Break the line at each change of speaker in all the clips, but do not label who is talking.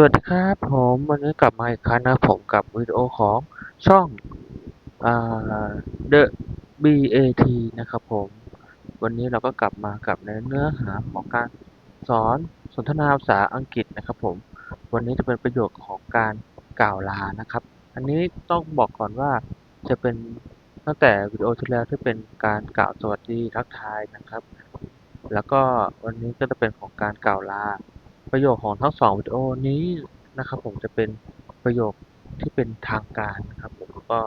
สวัสดีครับผมวันนี้กลับมาอีกครั้งนะผมกับวิดีโอของช่องอ่า The BAT นะครับผม วันนี้เราก็กลับมากับในเนื้อหาของการสอนสนทนาภาษาอังกฤษนะครับผม วันนี้จะเป็นประโยคของการกล่าวลานะครับ อันนี้ต้องบอกก่อนว่าจะเป็นตั้งแต่วิดีโอที่แล้วที่เป็นการกล่าวสวัสดีทักทายนะครับ แล้วก็วันนี้ก็จะเป็นของการกล่าวลา ประโยคของทั้งสองวิดีโอนี้นะครับผมจะเป็นประโยคที่เป็นทางการนะครับผมก็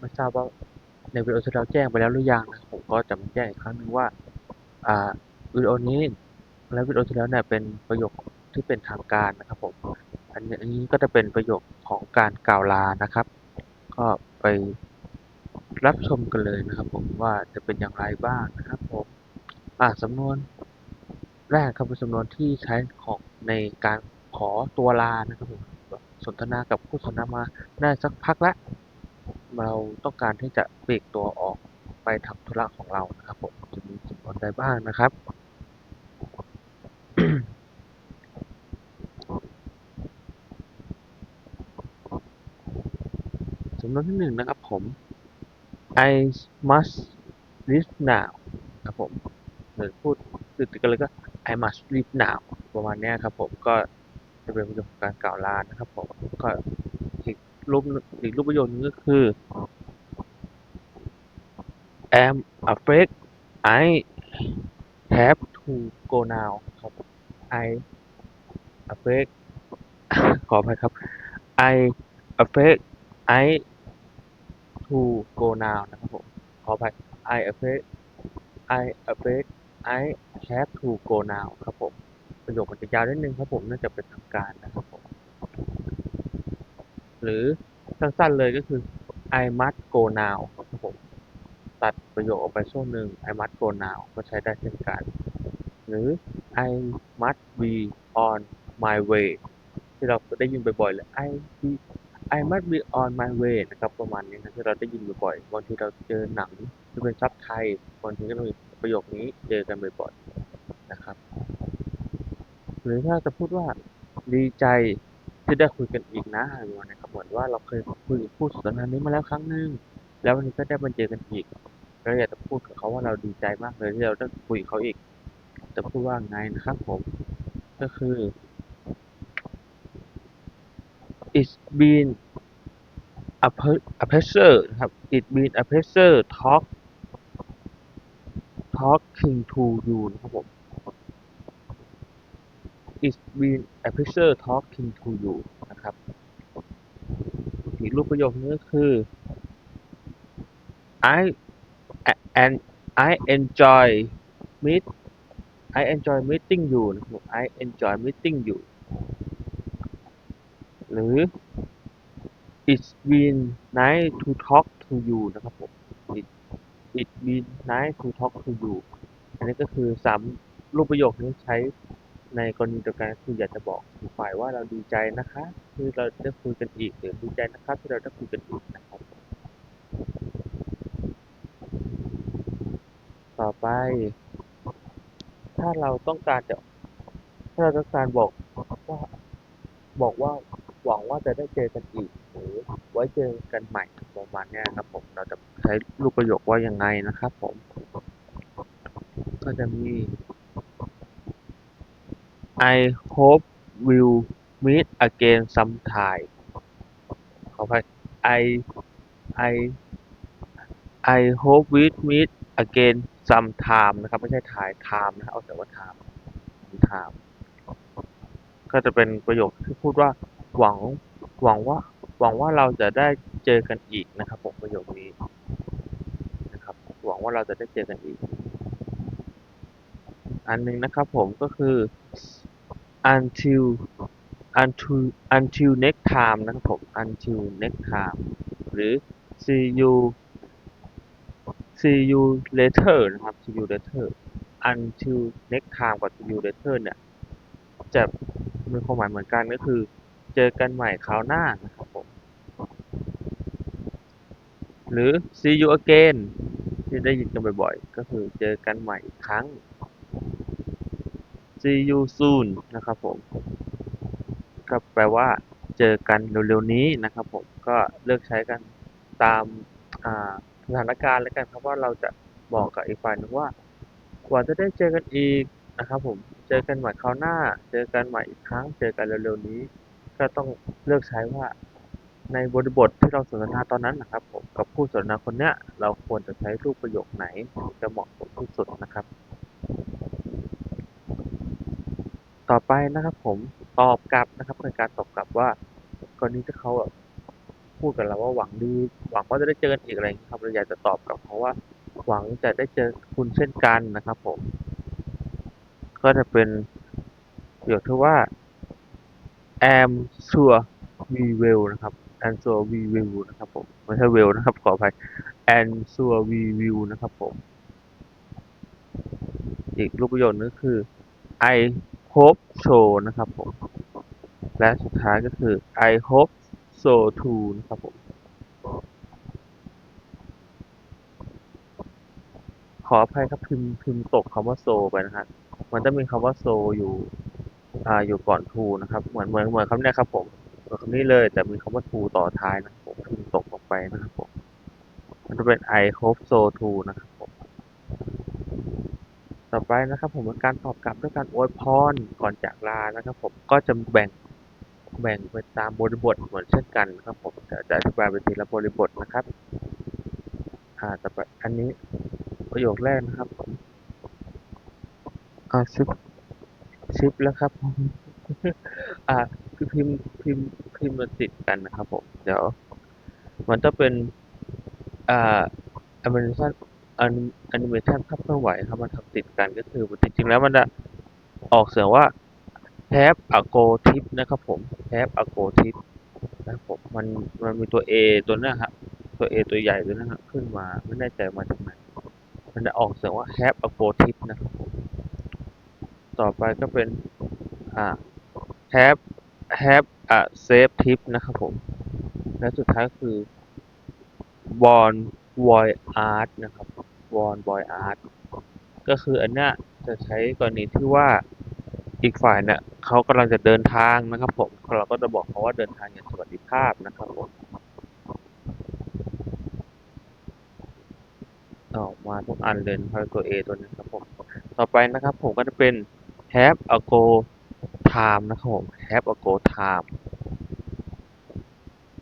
ไม่ทราบว่าในวิดีโอที่เราแจ้งไปแล้วหรือยังนะผมก็จะมาแจ้งอีกครั้งหนึ่งว่าอ่าวิดีโอนี้และวิดีโอที่แล้วเนี่ยเป็นประโยคที่เป็นทางการนะครับผมอันนี้อันนี้ก็จะเป็นประโยคของการกล่าวลานะครับ ก็ไปรับชมกันเลยนะครับ ผมว่าจะเป็นอย่างไรบ้างนะครับผมอ่าสำนวน แรกครับเป็นจำนวนที่ใช้ของในการขอตัวลานะครับผมแบบสนทนากับผู้สนทนามาได้สักพักละ เราต้องการที่จะปลีกตัวออกไปทำธุระของเรานะครับผมจะมีจำนวนใดบ้างนะครับจำนวนที่หนึ่งนะครับผม I must leave now ครับผมหรือพูดติดกันเลยก็ I must leave now ประมาณนี้ครับผมก็จะเป็นประโยคของการกล่าวลานะครับผมก็อีกรูปอีกรูปประโยคนึงก็คือ am afraid I have to go now ครับ I afraid ขออภัยครับ I afraid I to go now นะครับผมขออภัย I afraid I afraid I have to go now ครับผม ประโยคมันจะยาวนิดนึงครับผมเนื่องจากเป็นทางการนะครับผม หรือสั้นๆเลยก็คือ I must go now ครับผม ตัดประโยคออกไปช่วงหนึ่ง I must go now ก็ใช้ได้เช่นกัน หรือ I must be on my way ที่เราได้ยินบ่อยๆเลย I be I must be on my way นะครับประมาณนี้นะที่เราได้ยินบ่อยๆบางทีเราเจอหนังที่เป็นซับไทยบางทีก็มี ประโยคนี้เจอกันบ่อยๆนะครับ หรือถ้าจะพูดว่าดีใจที่ได้คุยกันอีกนะอะไรประมาณนี้ครับเหมือนว่าเราเคยคุยกับผู้สนทนานี้มาแล้วครั้งหนึ่งแล้ววันนี้ก็ได้มาเจอกันอีกเราอยากจะพูดกับเขาว่าเราดีใจมากเลยที่เราได้คุยกับเขาอีกจะพูดว่าไงนะครับผม ก็คือ it's been a pleasure นะครับ it's been a pleasure talk talking to you นะครับผม it's been a pleasure talking to you นะครับอีกรูปประโยคนึงก็คือ I and I enjoy meet I enjoy meeting you นะครับ I enjoy meeting you หรือ It's been nice to talk to you นะครับผม It It's been nice to talk to you อันนี้ก็คือสามรูปประโยคนี้ใช้ในกรณีเดียวกันคืออยากจะบอกฝ่ายว่าเราดีใจนะคะที่เราได้คุยกันอีกหรือดีใจนะครับที่เราได้คุยกันอีกนะครับ ต่อไป ถ้าเราต้องการจะถ้าเราต้องการบอกว่าบอกว่าหวังว่าจะได้เจอกันอีกหรือไว้เจอกันใหม่ประมาณนี้ครับผมเราจะใช้รูปประโยคว่ายังไงนะครับผม ก็จะมี I hope we'll meet again sometime ขออภัย I I I hope we'll meet again sometime นะครับไม่ใช่ time time นะเอาแต่ว่า time time ก็จะเป็นประโยคที่พูดว่าหวังหวังว่าหวังว่าเราจะได้เจอกันอีกนะครับผมประโยคนี้นะครับหวังว่าเราจะได้เจอกันอีก อันหนึงนะครับผมก็คือ until until until next time นะครับผม until next time หรือ see you see you later นะครับ see you later until next time กับ see you later เนี่ย จะมีความหมายเหมือนกันก็คือ เจอกันใหม่คราวหน้านะครับผม หรือ see you again ที่ได้ยินกันบ่อยๆ ก็คือเจอกันใหม่อีกครั้ง see you soon นะครับผมก็แปลว่าเจอกันเร็วๆนี้นะครับผมก็เลือกใช้กันตามสถานการณ์แล้วกันครับว่าเราจะบอกกับอีกฝ่ายหนึ่งว่ากว่าจะได้เจอกันอีกนะครับผมเจอกันใหม่คราวหน้า เจอกันใหม่อีกครั้ง เจอกันเร็วๆนี้ ก็ต้องเลือกใช้ว่าในบริบทที่เราสนทนาตอนนั้นนะครับผมกับผู้สนทนาคนเนี้ยเราควรจะใช้รูปประโยคไหนจะเหมาะสมที่สุดนะครับ ต่อไปนะครับ ผมตอบกลับนะครับเป็นการตอบกลับว่ากรณีที่เขาพูดกับเราว่าหวังดี หวังว่าจะได้เจอกันอีกอะไรอย่างนี้ยครับเราอยากจะตอบกลับเขาะว่าหวังจะได้เจอคุณเช่นกันนะครับ ผม ก็จะเป็นประโยคที่ว่า am sure we will นะครับ am sure we will นะครับผมไม่ใช่ will นะครับขออภัย am sure we will นะครับผม อีกรูปประโยคนึงคือ I hope so นะครับผม และสุดท้ายก็คือ I hope so too นะครับผมขออภัยครับพิมพ์พิมพ์ตกคำว่า so ไปนะฮะมันจะมีคำว่า so อยู่ อ่าอยู่ก่อน to นะครับ เหมือนเหมือนเหมือนคำนี้ครับผมเหมือนคำนี้เลยแต่มีคำว่า to ต่อท้ายนะครับผมพิมพ์ตกลงไปนะครับผม มันจะเป็น I hope so too นะครับ ต่อไปนะครับผมเป็นการตอบกลับด้วยการอวยพรก่อนจากลานะครับ ผมก็จะแบ่งแบ่งไปตามบริบทเหมือนเช่นกันครับผมจะจะอธิบายไปทีละบริบทนะครับอ่าต่อไปอันนี้ประโยคแรกนะครับผมอ่าชิปชิปแล้วครับผมอ่าคือพิมพ์พิมพ์พิมพ์มันติดกันนะครับผม เดี๋ยว มันจะเป็นอ่าแอนิเมชันแอนิเมชันภาพเคลื่อนไหวครับมันทำติดกันก็คือจริงๆแล้วมันจะออกเสียงว่า have a go tip นะครับผม have a go tip นะครับผมมันมันมีตัว A ตัวนี้ครับตัว A ตัวใหญ่ตัวนั้ครับขึ้นมาไม่แน่ใจมาจากไหนมันจะออกเสียงว่า have a go tip นะครับผมต่อไปก็เป็นอ่า have have a safe tip นะครับผมและสุดท้ายคือ born boy art นะครับ born boy art ก็คืออันเนี้ยจะใช้กรณีที่ว่าอีกฝ่ายเนี่ยเขากำลังจะเดินทางนะครับผมเราก็จะบอกเขาว่าเดินทางอย่างสวัสดิภาพนะครับผมออกมาทุกอันเลยนะครับตัว A ตัวนี้ครับผมต่อไปนะครับผมก็จะเป็น have a go time นะครับผม have a go time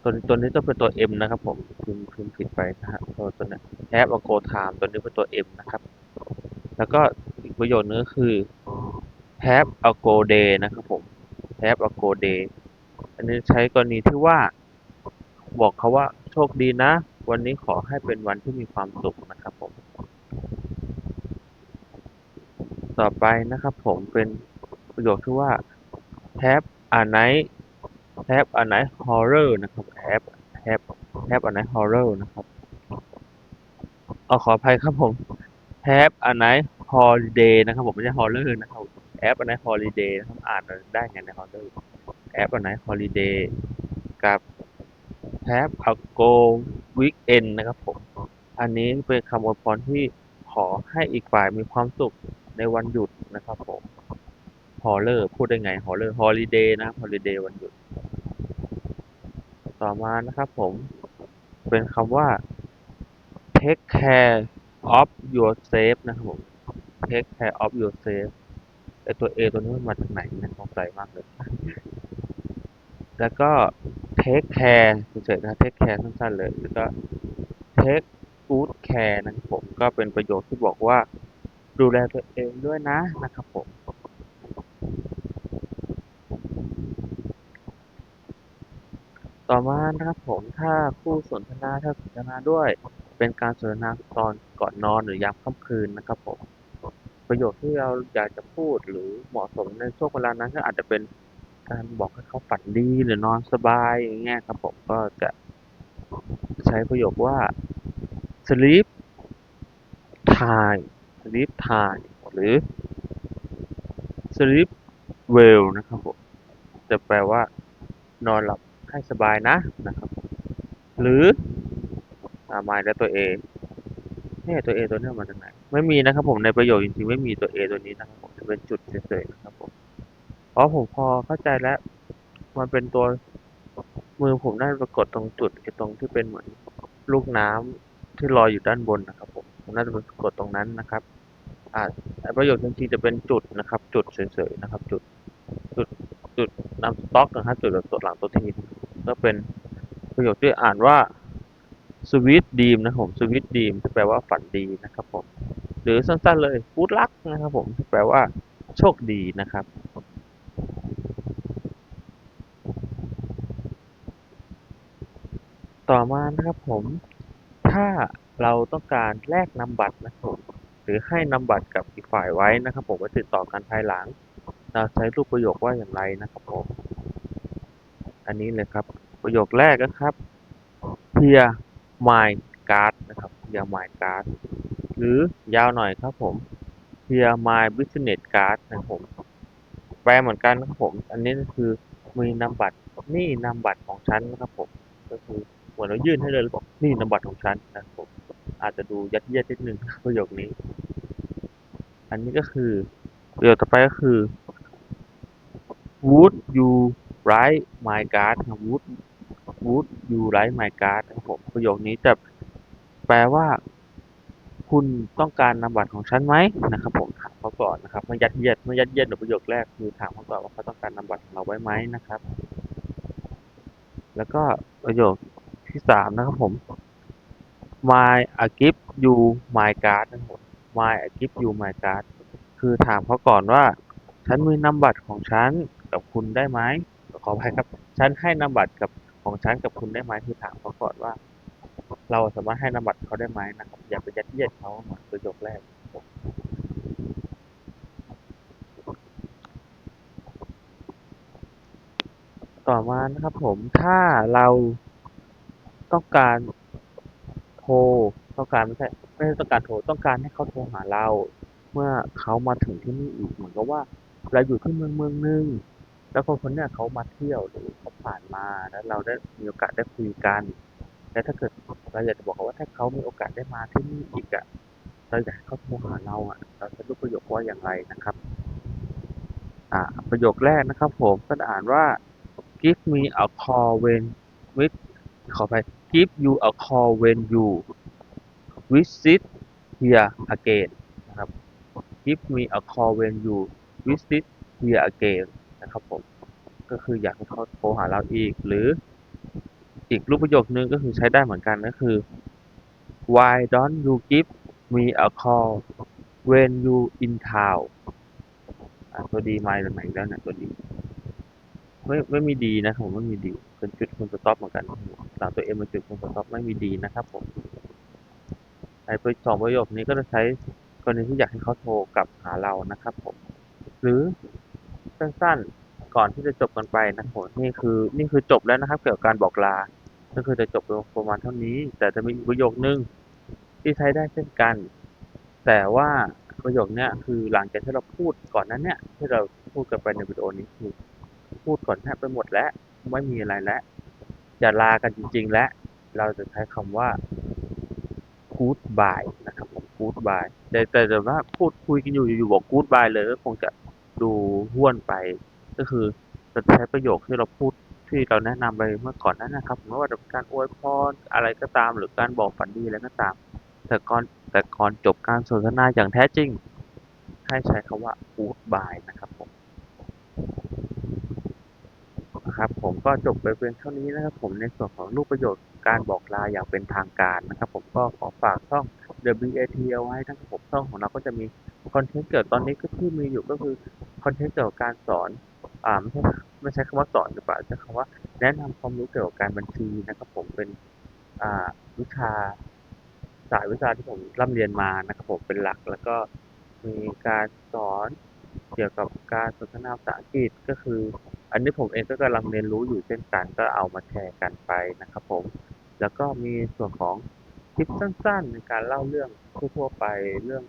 ตัวนี้ตัวนี้ต้องเป็นตัว M นะครับผมพิมพ์พิมพ์ผิดไปนะฮะตัวตัวนี้ have a go time ตัวนี้เป็นตัว M นะครับ แล้วก็อีกประโยชน์นึงก็คือ have a go day นะครับผม have a go day อันนี้ใช้กรณีที่ว่า บอกเขาว่าโชคดีนะ วันนี้ขอให้เป็นวันที่มีความสุขนะครับผม ต่อไปนะครับผมเป็นประโยคที่ว่า have a night แท็บอันไหนฮอร์เรอร์นะครับแท็บแท็บแท็บอันไหนฮอร์เรอร์นะครับเอาขออภัยครับผมแท็บอันไหนฮอลิเดย์นะครับผมไม่ใช่ฮอลเลอร์นะครับแอปอันไหนฮอลิเดย์นะครับอ่านได้ไงในฮอลเลอร์แอปอันไหนฮอลิเดย์กับแท็บอัลโกวิกเอนนะครับผมอันนี้เป็นคำอวยพรที่ขอให้อีกฝ่ายมีความสุขในวันหยุดนะครับผมฮอลเลอร์พูดได้ไงฮอลเลอร์ฮอลิเดย์นะฮอลิเดย์วันหยุด ต่อมานะครับผม เป็นคำว่า take care of yourself นะครับผม take care of yourself ไอตัว A ตัวนี้มันมาจากไหนนะสงสัยมากเลย แล้วก็ take care เฉยๆนะ take care สั้นๆเลย แล้วก็ take good care นะครับผม ก็เป็นประโยคที่บอกว่า ดูแลตัวเองด้วยนะนะครับผม ต่อมานะครับผมถ้าคู่สนทนาถ้าสนทนาด้วย เป็นการสนทนาตอนก่อนนอนหรือยามค่ำคืนนะครับผมประโยคที่เราอยากจะพูดหรือเหมาะสมในช่วงเวลานั้นก็อาจจะเป็นการบอกให้เขาฝันดีหรือนอนสบายอย่างเงี้ยครับผมก็จะใช้ประโยคว่า sleep time sleep time หรือ sleep well นะครับผมจะแปลว่านอนหลับ ให้สบายนะนะครับ หรืออามาแล้วตัว A เนี่ยตัว A ตัวเนี้ยมาจากไหนไม่มีนะครับผมในประโยคจริงๆไม่มีตัว A ตัวนี้นะครับผมจะเป็นจุดเฉยๆนะครับผมเพราะผมพอเข้าใจแล้ว มันเป็นตัวมือผมน่าจะปรากฏตรงจุดไอ้ตรงที่เป็นเหมือนลูกน้ำที่ลอยอยู่ด้านบนนะครับผมผมน่าจะปรากฏตรงนั้นนะครับอ่าแต่ประโยคจริงๆจะเป็นจุดนะครับ จุดเฉยๆนะครับ จุดจุดจุดนำสต็อกนะครับ จุดตัวหลังตัวที ก็เป็นประโยคที่อ่านว่า sweet dream นะครับผม sweet dream ที่แปลว่าฝันดีนะครับผมหรือสั้นๆเลย good luck นะครับผมแปลว่าโชคดีนะครับต่อมานะครับผม ถ้าเราต้องการแลกนามบัตรนะครับผมหรือให้นามบัตรกับอีกฝ่ายไว้นะครับ ผมไว้ติดต่อกันภายหลัง เราใช้รูปประโยคว่าอย่างไรนะครับ อันนี้เลยครับ ประโยคแรกนะครับ here my card นะครับ here my card หรือยาวหน่อยครับผม here my business card นะครับผมแปลเหมือนกันนะครับผม อันนี้ก็คือมีนามบัตรนี่นามบัตรของฉันนะครับผม ก็คือเหมือนเรายื่นให้เลยบอกนี่นามบัตรของฉันนะครับผม อาจจะดูยัดเยียดนิดนึงประโยคนี้ อันนี้ก็คือประโยคต่อไปก็คือ would you write my card ครับ would would you write my card นะครับผมประโยคนี้จะแปลว่า คุณต้องการนามบัตรของฉันไหมนะครับ ผมถามเขาก่อนนะครับไม่ยัดเยียดไม่ยัดเยียดในประโยคแรกคือถามเขาก่อนว่าเขาต้องการนามบัตรของเราไว้ไหมนะครับ แล้วก็ประโยคที่สามนะครับผม my I give you my card นะครับ my I give you my card คือถามเขาก่อนว่า ฉันมีนามบัตรของฉันกับคุณได้ไหม ขออภัยครับ ฉันให้นามบัตรกับของฉันกับคุณได้ไหมคือถามเขาก่อนว่า เราสามารถให้นามบัตรเขาได้ไหมนะครับ อย่าไปยัดเยียดเขาเหมือนประโยคแรกต่อมานะครับผมถ้าเราต้องการโทรต้องการไม่ใช่ไม่ใช่ต้องการโทรต้องการให้เขาโทรหาเรา เมื่อเขามาถึงที่นี่อีกเหมือนกับว่าเราอยู่ที่เมืองเมืองหนึง แล้วคนคนเนี้ยเขามาเที่ยวหรือเขาผ่านมาแล้วเราได้มีโอกาสได้คุยกัน และถ้าเกิดเราอยากจะบอกเขาว่าถ้าเขามีโอกาสได้มาที่นี่อีกอะเราอยากให้เขาโทรหาเราอะเราจะรูปประโยคว่าอย่างไรนะครับ อ่า ประโยคแรกนะครับ ผมก็อ่านว่า give me a call when with ขอไป give you a call when you visit here again นะครับ give me a call when you visit here again นะครับผมก็คืออยากให้เขาโทรหาเราอีก หรืออีกรูปประโยคนึงก็คือใช้ได้เหมือนกันก็คือ why don't you give me a call when you in town ตัวดีไมาจากไหนแล้วนี่ยตัวดีไม่ไม่มีดีนะครับผมไม่มีดีเป็นจุดคุณสต็อปเหมือนกันหลังตัวเอ็มเป็นจุดคุณสต็อปไม่มีดีนะครับผมไอ้ประสองประโยคนี้ก็จะใช้กรณีที่อยากให้เขาโทรกลับหาเรานะครับผม หรือ สั้นๆ ก่อนที่จะจบกันไปนะผมนี่คือนี่คือจบแล้วนะครับ เกี่ยวกับการบอกลา ก็คือจะจบลงประมาณเท่านี้ แต่จะมีประโยคนึงที่ใช้ได้เช่นกัน แต่ว่าประโยคเนี้ยคือหลังจากที่เราพูดก่อนนั้นเนี่ยที่เราพูดกันไปในวิดีโอนี้คือพูดก่อนแทบไปหมดแล้วไม่มีอะไรแล้วจะลากันจริง ๆ แล้วเราจะใช้คำว่า goodbye นะครับผม goodbye แต่แต่ว่าพูดคุยกันอยู่อยู่บอก goodbye เลยก็คงจะ ดูห้วนไป ก็คือจะใช้ประโยคที่เราพูดที่เราแนะนำไปเมื่อก่อนนั้นนะครับไม่ว่าจะเป็นการอวยพรอะไรก็ตาม หรือการบอกฝันดีอะไรก็ตาม แต่ก่อนแต่ก่อนจบการสนทนาอย่างแท้จริง ให้ใช้คำว่า goodbye นะครับผมนะครับผมก็จบไปเพียงเท่านี้นะครับผมในส่วนของรูปประโยชน์การบอกลาอย่างเป็นทางการนะครับ ผมก็ขอฝากช่อง WAT เอาไว้นะครับผมช่องของเราก็จะมีคอนเทนต์เกี่ยวตอนนี้ก็ที่มีอยู่ก็คือคอนเทนต์เกี่ยวกับการสอนอ่าไม่ใช่ไม่ใช่คำว่าสอนดีกว่าใช้คำว่าแนะนำความรู้เกี่ยวกับการบัญชีนะครับผมเป็นอ่าวิชาสายวิชาที่ผมร่ำเรียนมานะครับผมเป็นหลัก แล้วก็มีการสอนเกี่ยวกับการสนทนาภาษาอังกฤษก็คือ อันนี้ผมเองก็กำลังเรียนรู้อยู่เช่นกันก็เอามาแชร์กันไปนะครับผม แล้วก็มีส่วนของ คลิปสั้นๆในการเล่าเรื่องทั่วๆไปเรื่อง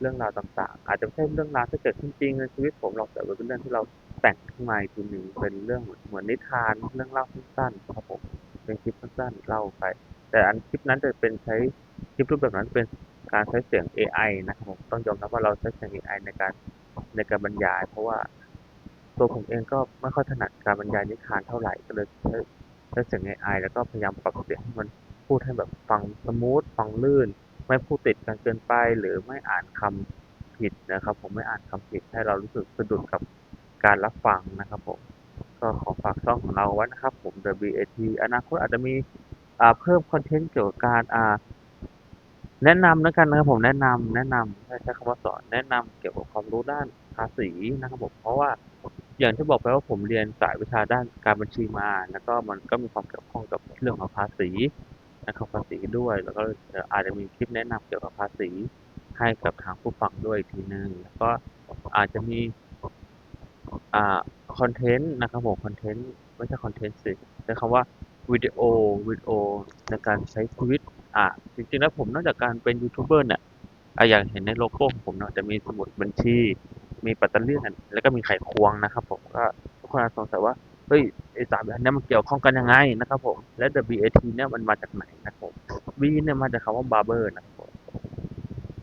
เรื่องราวต่างๆ อาจจะไม่ใช่เรื่องราวที่เกิดขึ้นจริงในชีวิตผมหรอกแต่เป็นเรื่องที่เราแต่งขึ้นมาอีกทีหนึ่งเป็นเรื่องเหมือนเหมือนนิทานเรื่องเล่าสั้นๆครับผมเป็นคลิปสั้นๆเล่าไป แต่อันคลิปนั้นจะเป็นใช้คลิปรูปแบบนั้นเป็นการใช้เสียง AI นะครับผมต้องยอมรับว่าเราใช้เสียง AI ในการในการบรรยาย เพราะว่าตัวผมเองก็ไม่ค่อยถนัดการบรรยายนิทานเท่าไหร่ก็เลยใช้ใช้เสียง AI แล้วก็พยายามปรับเสียงให้มัน พูดให้แบบฟังสมูทฟังลื่น ไม่พูดติดกันเกินไป หรือไม่อ่านคำผิดนะครับ ผมไม่อ่านคำผิดให้เรารู้สึกสะดุดกับการรับฟังนะครับผมก็ขอฝากช่องของเราไว้นะครับ ผม The BAT อนาคตอาจจะมีเพิ่มคอนเทนต์เกี่ยวกับการแนะนำแล้วกันนะครับผมแนะนำแนะนำใช้คำว่าสอนแนะนำเกี่ยวกับความรู้ด้านภาษีนะครับผมเพราะว่าอย่างที่บอกไปว่าผมเรียนสายวิชาด้านการบัญชีมา แล้วก็มันก็มีความเกี่ยวข้องกับเรื่องของภาษี นะครับภาษีด้วย แล้วก็อาจจะมีคลิปแนะนำเกี่ยวกับภาษีให้กับทางผู้ฟังด้วยทีหนึ่งแล้วก็อาจจะมีอ่าคอนเทนต์นะครับผมคอนเทนต์ไม่ใช่คอนเทนต์สิใช้คำว่าวิดีโอวิดีโอในการใช้ชีวิตอ่าจริงๆแล้วผมนอกจากการเป็นยูทูบเบอร์เนี่ยอะอย่างเห็นในโลโก้ของผมเนาะจะมีสมุดบัญชี มีปัตเตอร์เลียนแล้วก็มีไขควงนะครับผมก็ทุกคนอาจสงสัยว่า เฮ้ยไอสามอย่างเนี้ยมันเกี่ยวข้องกันยังไงนะครับผม และ WAT เนี่ยมันมาจากไหนนะครับผม B เนี่ยมาจากคำว่า barber นะครับผม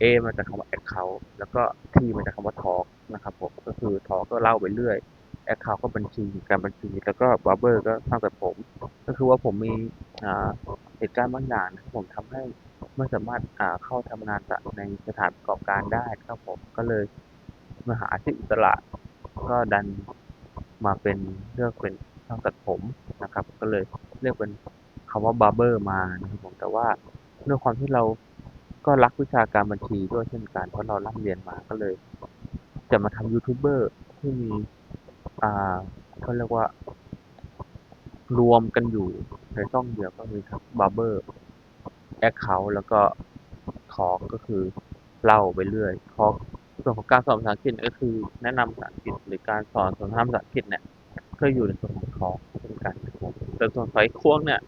A มาจากคำว่า account แล้วก็ T มาจากคำว่า talk นะครับผม ก็คือ talk ก็เล่าไปเรื่อย account ก็บัญชีการบัญชี แล้วก็ barber ก็ตั้งแต่ผม ก็คือว่าผมมีเหตุการณ์บางอย่างนะครับผมทำให้ไม่สามารถเข้าทำงานในสถานประกอบการได้ครับผม ก็เลยมาหาอาชีพอิสระก็ดัน มาเป็นเลือกเป็นช่างตัดผมนะครับ ก็เลยเลือกเป็นคำว่า barber มานะครับผมแต่ว่าด้วยความที่เราก็รักวิชาการบัญชีด้วยเช่นกันเพราะเราร่ำเรียนมาก็เลย จะมาทำยูทูบเบอร์ที่มีอ่าเขาเรียกว่ารวมกันอยู่ในช่องเดียวก็มีทั้ง barber account แล้วก็ talk ก็คือเล่าไปเรื่อย talk ส่วนของการสอนภาษาอังกฤษก็คือ แนะนำภาษาอังกฤษหรือการสอนสนทนาภาษาอังกฤษเนี่ยก็อยู่ในส่วนของ talk เช่นกันครับผมแต่ส่วนไขควงเนี่ย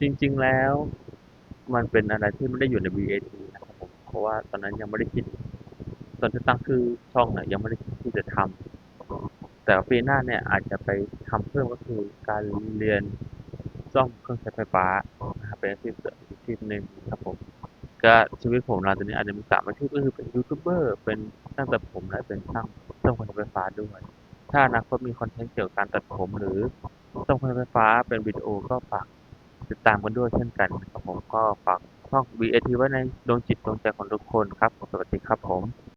จริง ๆแล้ว มันเป็นอะไรที่ไม่ได้อยู่ใน BAT นะครับผมเพราะว่าตอนนั้นยังไม่ได้คิด ตอนที่ตั้งชื่อช่องเนี่ยยังไม่ได้คิดที่จะทำแต่ปีหน้าเนี่ยอาจจะไปทำเพิ่มก็คือการเรียนซ่อมเครื่องใช้ไฟฟ้านะครับเป็นอาชีพเสริมอีกอาชีพหนึ่งครับผม ก็ชีวิตผมเราตอนนี้อาจจะมีสามอาชีพก็คือเป็นยูทูบเบอร์เป็นช่างตัดผมและเป็นช่างซ่อมคองใช้ไฟฟ้าด้วย ถ้าอนาคตมีคอนเทนต์เกี่ยวกับการตัดผมหรือซ่อมเครื่องใช้ไฟฟ้าเป็นวิดีโอก็ฝากติดตามกันด้วยเช่นกันครับผมก็ฝากช่อง BAT ไว้ในดวงจิตดวงใจของทุกคนครับ สวัสดีครับผม